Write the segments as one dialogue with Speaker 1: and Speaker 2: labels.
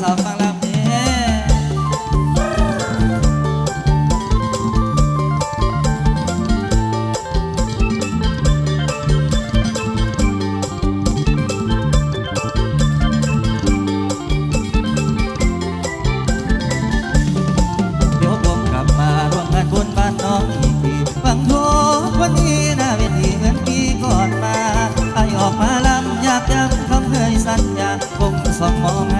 Speaker 1: สาวฟังลำเนี่เดี๋ยวผมกลับมาร่วมงานบุญบ้านน้องอีกทีฟังโทษวันนี้หน้าเวทีเหมือนปีก่อนมาไอออกมาลำอยากย้ำคำเคยสัญญาคงสองมองหา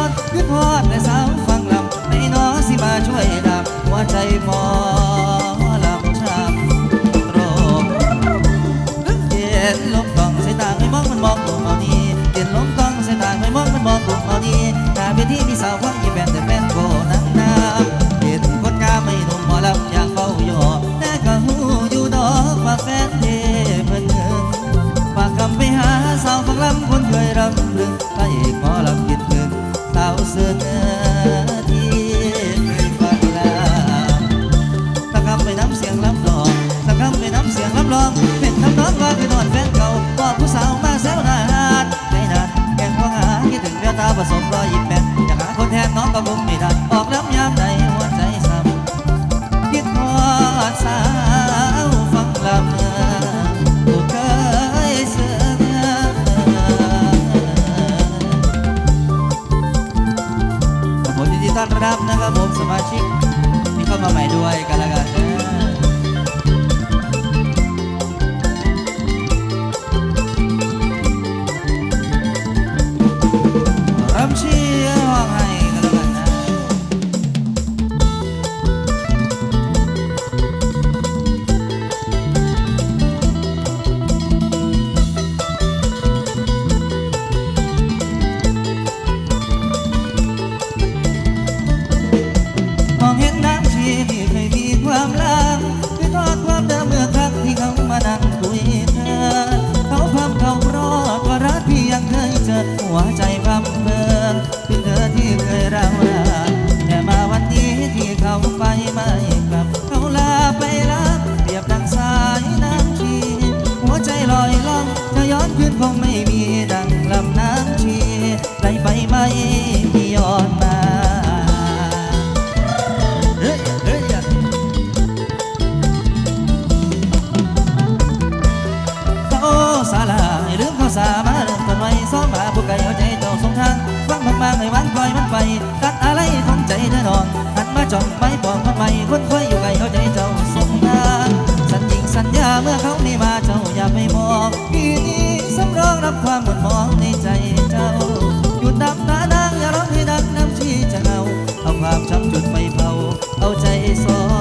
Speaker 1: อ้ช็อตคือทอดแต่สาวฟังลำในน้อสิมาช่วยดับหัวใจหมอลำช้ำตรงเย็นลม องเป็นทำนองว่าคือนอนแฟนเก่าบอกผู้สาวมาแซวหน้าหาดไม่นานแกงข้อหาคิดถึงแววตาผสมรอยยิ้มแป้นอยากหาคนแทนน้องก็คงไม่ได้ออกน้ำยามใดหัวใจซ้ำคิดทอดสาวฟังลำผู้เคยเสือครับผมยินดีต้อนรับนะครับผมสมาชิกที่เข้ามาใหม่ด้วยกันแล้วกัน ไปไม่กลับ เขาลาไปรักเปรียบดังสายน้ำชี หัวใจลอยล่องจะย้อนคืนคงไม่มีดังลำน้ำชีไหลไปไม่มีย้อนมาเฮ้ยเฮ้ยอะเขาสาลายืมเขาสามาเริ่มต้นไว้ซ้อมมาผู้ไกลเอาใจเจ้าสงทางฟังมากๆให้วันปล่อย เมื่อเขาไม่มาเจ้าอย่าไปมองปีนี้สำรองรับความหมดมองในใจเจ้า หยุดดับตานางอย่าร้องให้ดังน้ำชีจะเอาเอาความช้ำจุดไฟเผา เอาใจสอ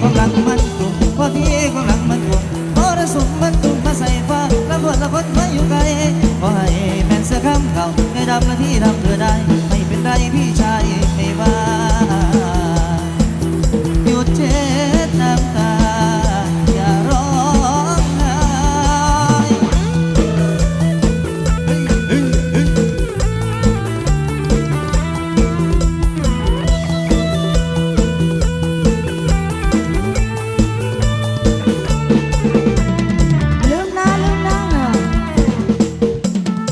Speaker 1: ความรังมันตุ่มพอพี่ความรังมันตุ่มมรสุมมันตุ่มาใส่ฟ้าละคนละคนมาอยู่ไกลขอให้แฟนเสื้อข้าเก่าให้ดำและที่ดำเธอได้ ไม่เป็นไรพี่ชายไม่ว่า